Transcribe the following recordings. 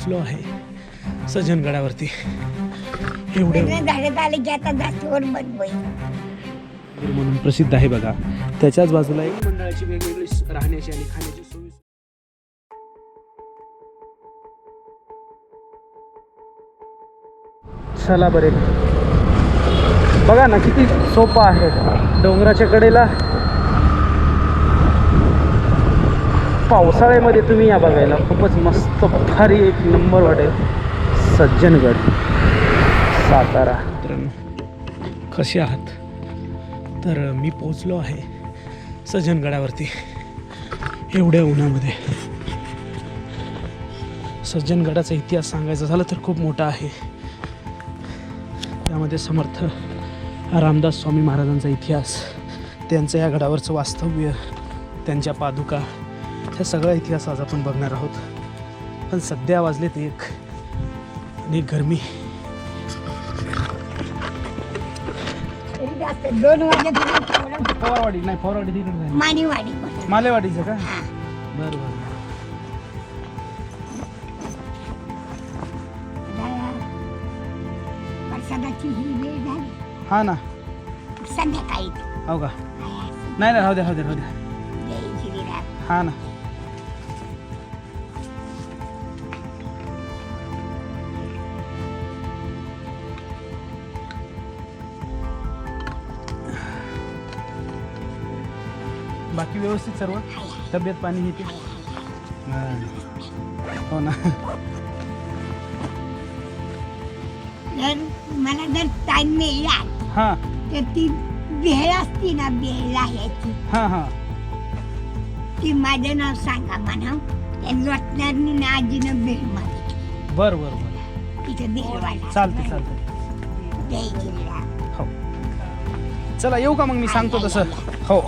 पोचलो आहे. सज्जनगडावरती एवढे. म्हणून प्रसिद्ध आहे बघा. त्याच्याच बाजूला एक मंडळाची वेगवेगळी राहण्याची आणि खाण्याची सोय चला बरे. बघा ना किती सोपं आहे. डोंगराच्या कडेला पावसाळ्यामध्ये तुम्ही या बघायला. खूपच मस्त भारी एक नंबर वाटेल सज्जनगड. सातारा. मित्रांनो कसे आहात? तर मी पोचलो आहे सज्जनगडावरती. एवढ्या उन्हामध्ये. सज्जनगडाचा इतिहास सांगायचा झाला तर खूप मोठा आहे. त्यामध्ये समर्थ रामदास स्वामी महाराजांचा इतिहास त्यांचं या गडावरचं वास्तव्य त्यांच्या पादुका ह्या सगळा इतिहास आज आपण बघणार आहोत. पण सध्या वाजलेत एक आणि गरमी. दोन फवारवाडी नाही फवारवाडी तिकडे नाही मानीवाडी मालेवाडीचं का? हा. बरं बरं प्रसादाची ही वेळ झाली. हा ना. संध्याकाळी. हो का? नाही नाही राहू द्या राहू द्या राहू द्या. जय श्रीराम. हा ना. बाकी व्यवस्थित सर्व? तब्येत पाणी घेते हो ना. जर मला जर टाइम मिळाला हां. तर ती भेळ असती ना हां हां. ती माझं नाव सांगा म्हणा. त्या लोटणारनी ना आजीनं भेळ मागितली. बरं बरं बरं. तिथं भेळवाला. चालते चालते जय श्रीराम हो. चला येऊ का मग मी सांगतो तसं? हो.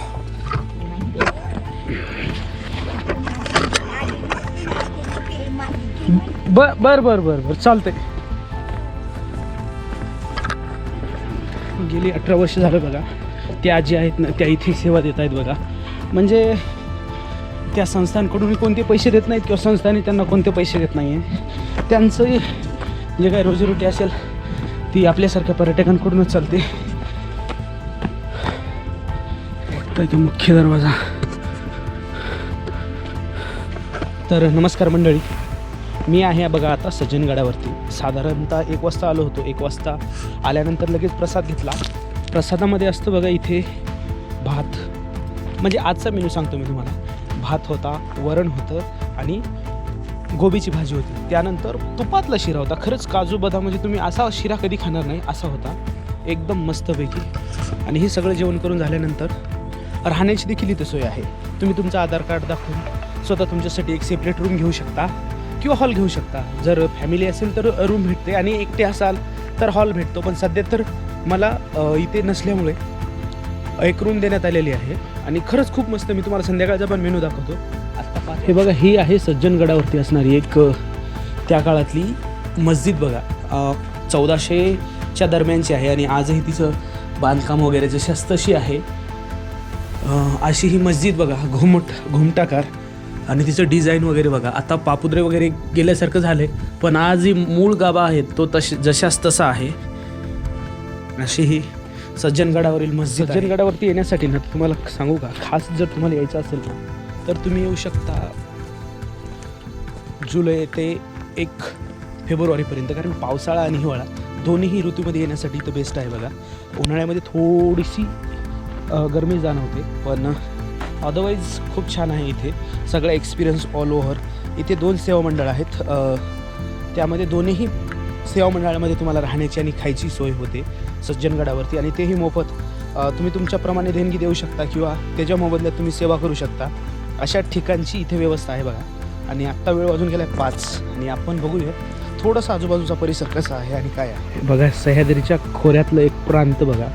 बर बर बर बर बर चालतंय. गेली अठरा वर्ष झालं बघा. त्या जी आहेत ना त्या इथे सेवा देत आहेत बघा. म्हणजे त्या संस्थांकडून कोणते पैसे देत नाहीत किंवा संस्थांनी त्यांना कोणते पैसे देत नाही आहे त्यांचं जे काही रोजीरोटी असेल ती आपल्यासारख्या पर्यटकांकडूनच चालते. तर इथे मुख्य दरवाजा. तर नमस्कार मंडळी. मी आहे बघा आता सज्जनगडावरती साधारणतः एक वाजता आलो होतो एक वाजता आल्यानंतर लगेच प्रसाद घेतला. प्रसादामध्ये असतं बघा इथे भात. म्हणजे आजचा मेनू सांगतो मी तुम्हाला. भात होता वरण होतं आणि गोबीची भाजी होती. त्यानंतर तुपातला शिरा होता. खरंच काजू बदाम म्हणजे तुम्ही असा शिरा कधी खाणार नाही असा होता. एकदम मस्तपैकी. आणि हे सगळं जेवण करून झाल्यानंतर राहण्याची देखील इथं सोय आहे. तुम्ही तुमचं आधार कार्ड दाखवून स्वतः तुमच्यासाठी एक सेपरेट रूम घेऊ शकता. किंवा हॉल घेऊ शकता. जर फॅमिली असेल तर रूम भेटते आणि एकटे असाल तर हॉल भेटतो. पण सध्या तर मला इथे नसल्यामुळे एक रूम देण्यात आलेली आहे. आणि खरंच खूप मस्त मी तुम्हाला संध्याकाळचा पण मेनू दाखवतो. आत्ता हे बघा ही आहे सज्जनगडावरती असणारी एक त्या काळातली मस्जिद बघा. चौदाशेच्या दरम्यानची आहे आणि आजही तिचं बांधकाम वगैरे जशी तशी आहे. अशी ही मस्जिद बघा घुमट घुमटाकार. आणि तिचं डिझाईन वगैरे बघा. आता पापुद्रे वगैरे गेल्यासारखं झाले पण आज ही मूळ गाभा आहे तो तशी जशाच तसा आहे. अशी ही सज्जनगडावरील मस्जिद सज्जनगडावरती येण्यासाठी ना तुम्हाला सांगू का? खास जर तुम्हाला यायचं असेल ना तर तुम्ही येऊ शकता जुलै ते एक फेब्रुवारीपर्यंत. कारण पावसाळा आणि हिवाळा दोन्हीही ऋतूमध्ये येण्यासाठी इथं बेस्ट आहे बघा. उन्हाळ्यामध्ये थोडीशी गरमी जाणवते पण अदरवाईज खूप छान आहे इथे. सगळा एक्सपिरियन्स ऑल ओव्हर इथे दोन सेवा मंडळ आहेत. त्यामध्ये दोन्हीही सेवा मंडळामध्ये तुम्हाला राहण्याची आणि खायची सोय होते सज्जनगडावरती आणि तेही मोफत. तुम्ही तुमच्याप्रमाणे देणगी देऊ शकता किंवा त्याच्या मोबदल्यात तुम्ही सेवा करू शकता. अशा ठिकाणची इथे व्यवस्था आहे बघा. आणि आत्ता वेळ वाजून गेला पाच आणि आपण बघूया थोडासा आजूबाजूचा परिसर कसा आहे आणि काय आहे. बघा सह्याद्रीच्या खोऱ्यातलं एक प्रांत बघा.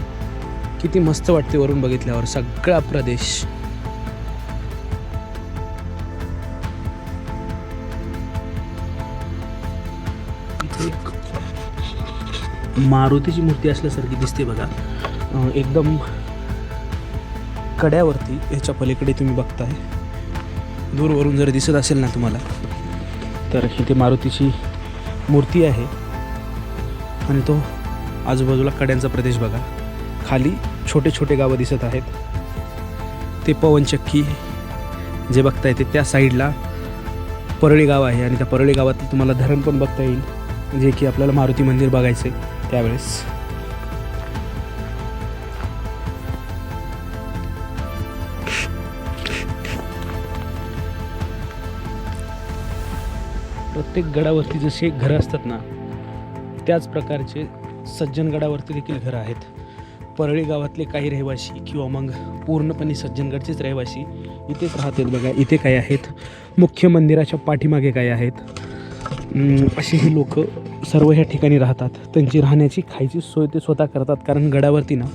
किती मस्त वाटते वरून बघितल्यावर. सगळा प्रदेश मारुतीची मूर्ती असल्यासारखी दिसते बघा. एकदम कड्यावरती याच्या पलीकडे तुम्ही बघताय. दूरवरून जर दिसत असेल ना तुम्हाला तर इथे मारुतीची मूर्ती आहे. आणि तो आजूबाजूला कड्यांचा प्रदेश बघा. खाली छोटे छोटे गावं दिसत आहेत. ते पवनचक्की जे बघता येते त्या साईडला परळी गाव आहे. आणि त्या परळी गावात तुम्हाला धरण पण बघता येईल. जे की आपल्याला मारुती मंदिर बघायचं आहे त्यावेळेस. प्रत्येक गडावरती जसे घरं असतात ना त्याच प्रकारचे सज्जनगडावरती देखील घरं आहेत. परळी गावातले काही रहिवासी किंवा मग पूर्णपणे सज्जनगडचेच रहिवासी इथेच राहतात बघा इथे काय आहेत? मुख्य मंदिराच्या पाठीमागे काय आहेत? अशी ही लोकं सर्व ह्या ठिकाणी राहतात. त्यांची राहण्याची खायची सोय ते स्वतः करतात. कारण गडावरती ना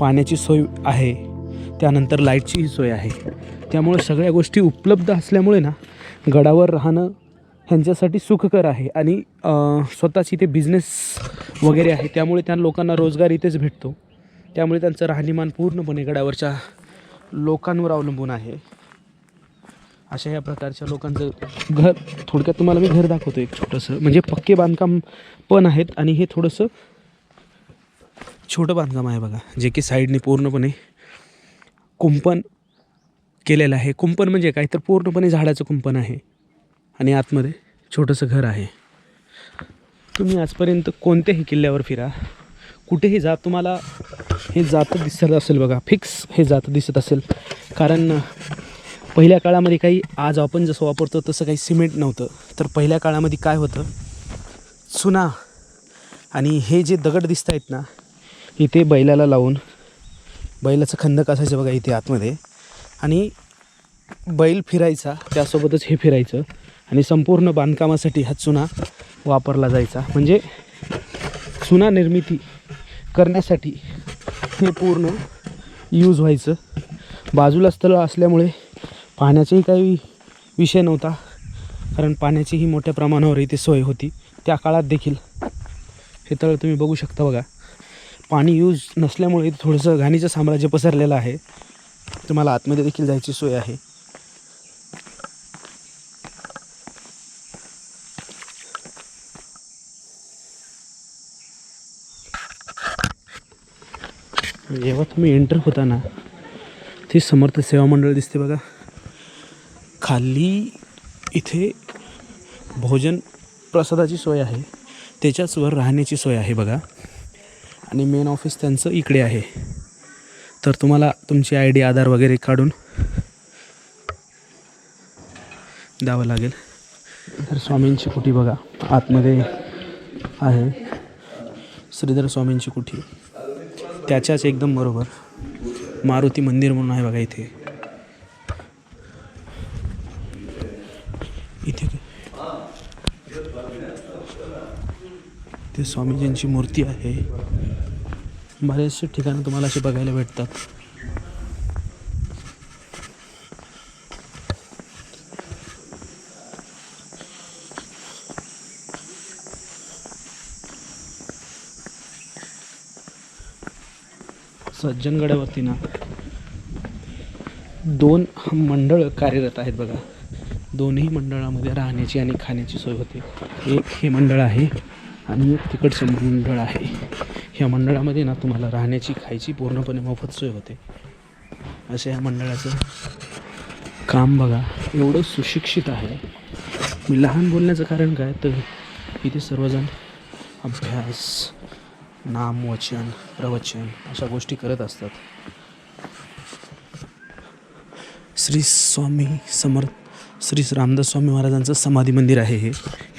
पाण्याची सोय आहे. त्यानंतर लाईटचीही सोय आहे. त्यामुळे सगळ्या गोष्टी उपलब्ध असल्यामुळे ना गडावर राहणं ह्यांच्यासाठी सुखकर आहे. आणि स्वतःची ते बिझनेस वगैरे आहे. त्यामुळे त्या लोकांना रोजगार इथेच भेटतो. त्यामुळे त्यांचं राहणीमान पूर्णपणे गडावरच्या लोकांवर अवलंबून आहे. अशा या प्रकारच्या लोकांचं घर थोडक्यात तुम्हाला मी घर दाखवतो एक छोटंसं. म्हणजे पक्के बांधकाम पण आहेत आणि हे थोडंसं छोटं बांधकाम आहे बघा जे की साईडने पूर्णपणे कुंपण केलेलं आहे. कुंपण म्हणजे काय? तर पूर्णपणे झाडाचं कुंपण आहे आणि आतमध्ये छोटंसं घर आहे. तुम्ही आजपर्यंत कोणत्याही किल्ल्यावर फिरा. कुठेही जा तुम्हाला हे जातं दिसत असेल बघा. फिक्स हे जातं दिसत असेल. कारण पहिल्या काळामध्ये काही आज आपण जसं वापरतो तसं काही सिमेंट नव्हतं. तर पहिल्या काळामध्ये काय होतं? चुना आणि हे जे दगड दिसत आहेत ना इथे बैलाला लावून बैलाचं खंदक असायचं बघा इथे आतमध्ये. आणि बैल फिरायचा त्यासोबतच हे फिरायचं. आणि संपूर्ण बांधकामासाठी हा चुना वापरला जायचा. म्हणजे चुना निर्मिती करण्यासाठी हे पूर्ण यूज व्हायचं. बाजूला स्थळ असल्यामुळे पाण्याचाही काही विषय नव्हता. कारण पाण्याचीही मोठ्या प्रमाणावर इथे सोय होती. त्या काळात देखील हे तळ तुम्ही बघू शकता बघा. पाणी यूज नसल्यामुळे इथे थोडंसं घाणीचं साम्राज्य पसरलेलं आहे. तुम्हाला आतमध्ये देखील जायची सोय आहे. म्हणजे जेव्हा तुम्ही एंटर होता ना ते समर्थ सेवा मंडळ दिसते बघा. खाली इथे भोजन प्रसादाची सोय आहे. त्याच्याचवर राहण्याची सोय आहे बघा. आणि मेन ऑफिस त्यांचं इकडे आहे. तर तुम्हाला तुमची आय डी आधार वगैरे काढून द्यावं लागेल. तर स्वामींची कुठी बघा. आतमध्ये आहे. श्रीधर स्वामींची कुठी. त्याच्याच एकदम बरोबर. मारुती मंदिर म्हणून आहे बघा इथे. ते स्वामीजींची मूर्ती आहे. बरेचसे ठिकाणं तुम्हाला असे बघायला भेटतात. सज्जनगडावरती ना दोन मंडळ कार्यरत आहेत बघा. दोन्ही मंडळामध्ये राहण्याची आणि खाण्याची सोय होते. एक हे मंडळ आहे. आणि एक तिकडचं मंडळ आहे. ह्या मंडळामध्ये ना तुम्हाला राहण्याची खायची पूर्णपणे मोफत सोय होते. असे ह्या मंडळाचं काम बघा. एवढं सुशिक्षित आहे. मी लहान बोलण्याचं कारण काय? तर इथे सर्वजण अभ्यास नामवचन प्रवचन अशा गोष्टी करत असतात. श्री स्वामी समर्थ श्री रामदास स्वामी महाराजांचं समाधी मंदिर आहे हे.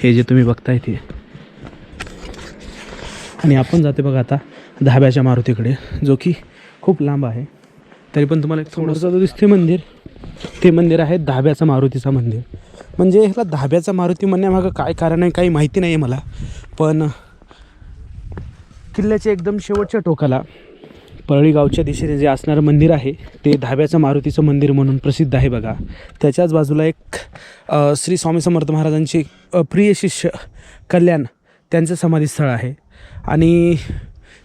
हे जे तुम्ही बघताय ते. आणि आपण जाते बघा आता धाब्याच्या मारुतीकडे जो की खूप लांब आहे. तरी पण तुम्हाला एक थोडंसं दिसते मंदिर ते मंदिर आहे धाब्याचा मारुतीचा मंदिर. म्हणजे ह्याला धाब्याचा मारुती म्हणण्यामागं काय कारण आहे काही माहिती नाही आहे मला. पण किल्ल्याच्या एकदम शेवटच्या टोकाला परळी गावच्या दिशेने जे असणारं मंदिर आहे ते धाब्याचं मारुतीचं मंदिर म्हणून प्रसिद्ध आहे बघा. त्याच्याच बाजूला एक श्री स्वामी समर्थ महाराजांचे प्रिय शिष्य कल्याण त्यांचं समाधीस्थळ आहे. आणि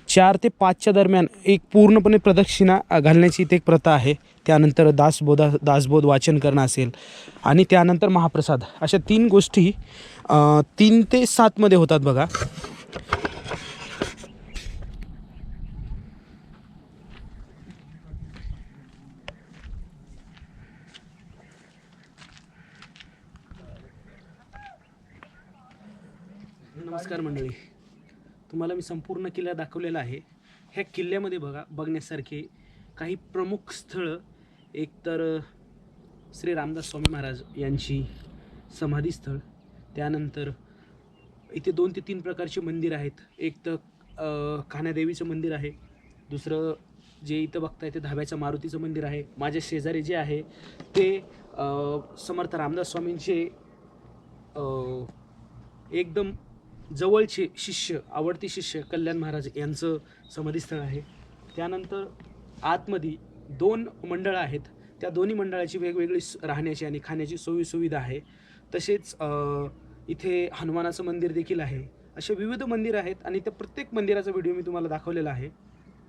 चार ते पाचच्या दरम्यान एक पूर्णपणे प्रदक्षिणा घालण्याची इथे एक प्रथा आहे. त्यानंतर दासबोधा दासबोध वाचन करणं असेल आणि त्यानंतर महाप्रसाद. अशा तीन गोष्टी तीन ते सातमध्ये होतात बघा. नमस्कार मंडळी. तुम्हाला मी संपूर्ण किल्ला दाखवलेला आहे. ह्या किल्ल्यामध्ये बघा बघण्यासारखे काही प्रमुख स्थळं. एक तर श्री रामदास स्वामी महाराज यांची समाधीस्थळ. त्यानंतर इथे दोन ते तीन प्रकारचे मंदिर आहेत. एक तर खाण्यादेवीचं मंदिर आहे. दुसरं जे इथं बघताय ते धाब्याच्या मारुतीचं मंदिर आहे. माझ्या शेजारी जे आहे ते समर्थ रामदास स्वामींचे एकदम जवळचे शिष्य आवडती शिष्य कल्याण महाराज यांचं समाधीस्थळ आहे. त्यानंतर आतमध्ये दोन मंडळं आहेत. त्या दोन्ही मंडळाची वेगवेगळी राहण्याची आणि खाण्याची सोयी सुविधा आहे. तसेच इथे हनुमानाचं मंदिर देखील आहे. असे विविध मंदिर आहेत आणि त्या प्रत्येक मंदिराचा व्हिडिओ मी तुम्हाला दाखवलेला आहे.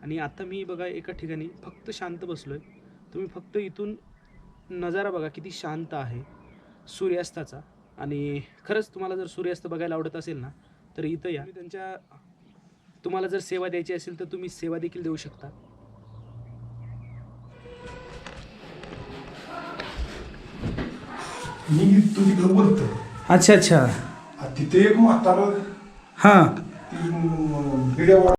आणि आता मी बघा एका ठिकाणी फक्त शांत बसलो आहे तुम्ही फक्त इथून नजारा बघा किती शांत आहे. सूर्यास्ताचा. आणि खरंच तुम्हाला जर सूर्यास्त बघायला आवडत असेल ना तर इथं या. त्यांच्या तुम्हाला जर सेवा द्यायची असेल तर तुम्ही सेवा देखील देऊ शकता. मी तू तिकडं बोलतो अच्छा अच्छा. तिथे एक म्हातारा हां. ती